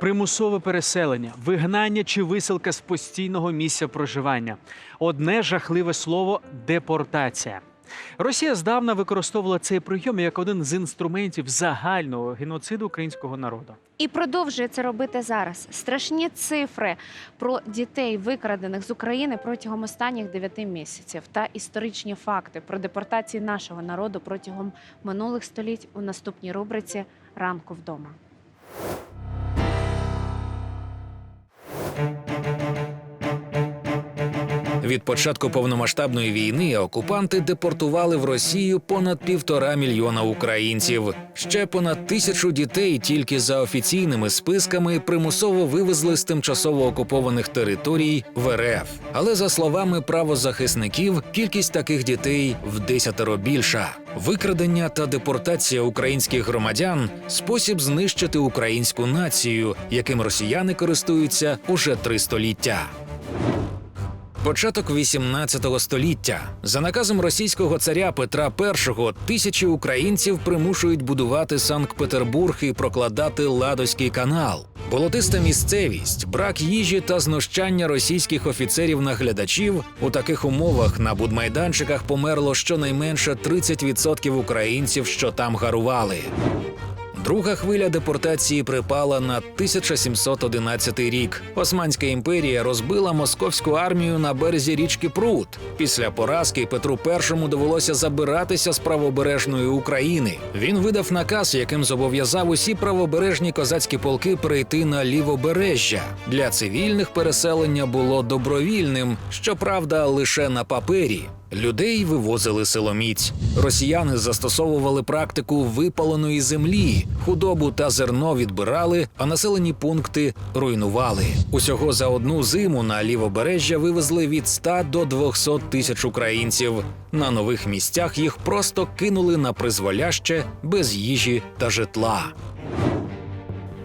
примусове переселення, вигнання чи висилка з постійного місця проживання. Одне жахливе слово депортація. Росія здавна використовувала цей прийом як один з інструментів загального геноциду українського народу. І продовжує це робити зараз. Страшні цифри про дітей, викрадених з України протягом останніх дев'яти місяців, та історичні факти про депортації нашого народу протягом минулих століть у наступній рубриці Ранку вдома. Від початку повномасштабної війни окупанти депортували в Росію понад півтора мільйона українців. Ще понад тисячу дітей тільки за офіційними списками примусово вивезли з тимчасово окупованих територій в РФ. Але за словами правозахисників, кількість таких дітей в десятеро більша. Викрадення та депортація українських громадян спосіб знищити українську націю, яким росіяни користуються уже три століття. Початок 18 століття за наказом російського царя Петра І тисячі українців примушують будувати Санкт-Петербург і прокладати Ладозький канал. Болотиста місцевість, брак їжі та знущання російських офіцерів-наглядачів у таких умовах на будмайданчиках померло щонайменше 30% українців, що там гарували. Друга хвиля депортації припала на 1711 рік. Османська імперія розбила московську армію на березі річки Прут. Після поразки Петру І довелося забиратися з правобережної України. Він видав наказ, яким зобов'язав усі правобережні козацькі полки перейти на лівобережжя. Для цивільних переселення було добровільним, щоправда, лише на папері. Людей вивозили силоміць. Росіяни застосовували практику випаленої землі, худобу та зерно відбирали, а населені пункти руйнували. Усього за одну зиму на лівобережжя вивезли від 100 до 200 тисяч українців. На нових місцях їх просто кинули на призволяще без їжі та житла.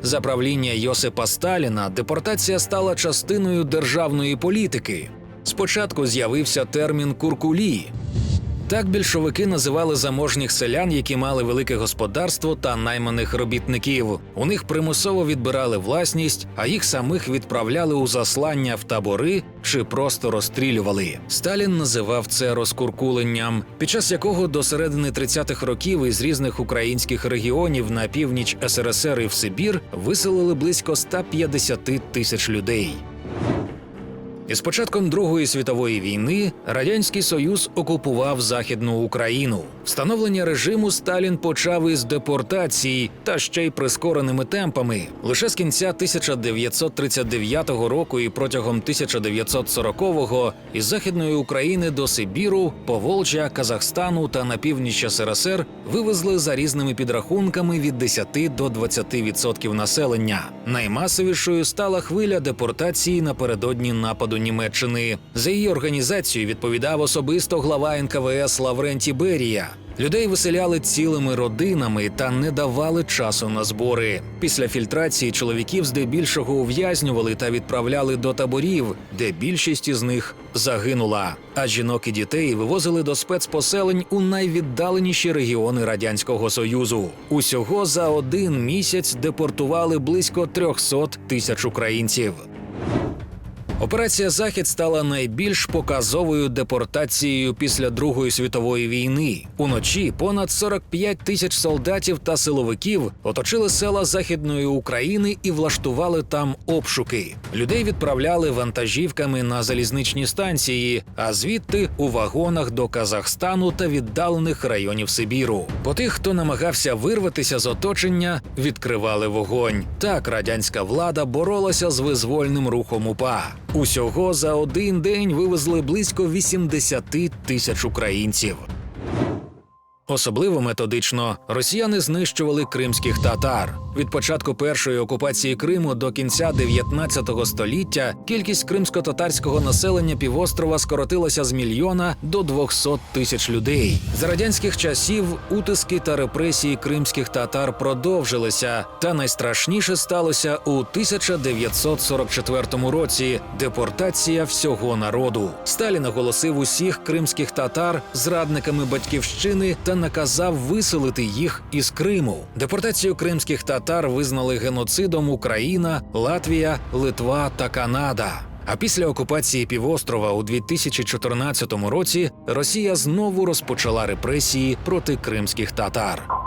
За правління Йосипа Сталіна депортація стала частиною державної політики. Спочатку з'явився термін куркулі. Так більшовики називали заможніх селян, які мали велике господарство та найманих робітників. У них примусово відбирали власність, а їх самих відправляли у заслання в табори чи просто розстрілювали. Сталін називав це розкуркуленням, під час якого до середини 30-х років із різних українських регіонів на північ СРСР і в Сибір виселили близько 150 тисяч людей. Із початком Другої світової війни радянський союз окупував західну Україну. Встановлення режиму Сталін почав із депортації та ще й прискореними темпами. Лише з кінця 1939 року і протягом 1940-го із західної України до Сибіру, Поволжя, Казахстану та на північ СРСР вивезли за різними підрахунками від 10 до 20% населення. Наймасовішою стала хвиля депортації напередодні нападу Німеччини. За її організацію відповідав особисто глава НКВС Лаврентій Берія. Людей виселяли цілими родинами та не давали часу на збори. Після фільтрації чоловіків здебільшого ув'язнювали та відправляли до таборів, де більшість із них загинула. А жінок і дітей вивозили до спецпоселень у найвіддаленіші регіони радянського союзу. Усього за один місяць депортували близько 300 тисяч українців. Операція Захід стала найбільш показовою депортацією після Другої світової війни. Уночі понад 45 тисяч солдатів та силовиків оточили села Західної України і влаштували там обшуки. Людей відправляли вантажівками на залізничні станції, а звідти у вагонах до Казахстану та віддалених районів Сибіру. По тих, хто намагався вирватися з оточення, відкривали вогонь. Так радянська влада боролася з визвольним рухом УПА. Усього за один день вивезли близько 80 тисяч українців. Особливо методично росіяни знищували кримських татар. Від початку першої окупації Криму до кінця 19 століття кількість кримсько-татарського населення півострова скоротилася з мільйона до 200 тисяч людей. За радянських часів утиски та репресії кримських татар продовжилися, та найстрашніше сталося у 1944 році депортація всього народу. Сталін оголосив усіх кримських татар зрадниками батьківщини та наказав виселити їх із Криму. Депортацію кримських татар визнали геноцидом Україна, Латвія, Литва та Канада. А після окупації півострова у 2014 році Росія знову розпочала репресії проти кримських татар.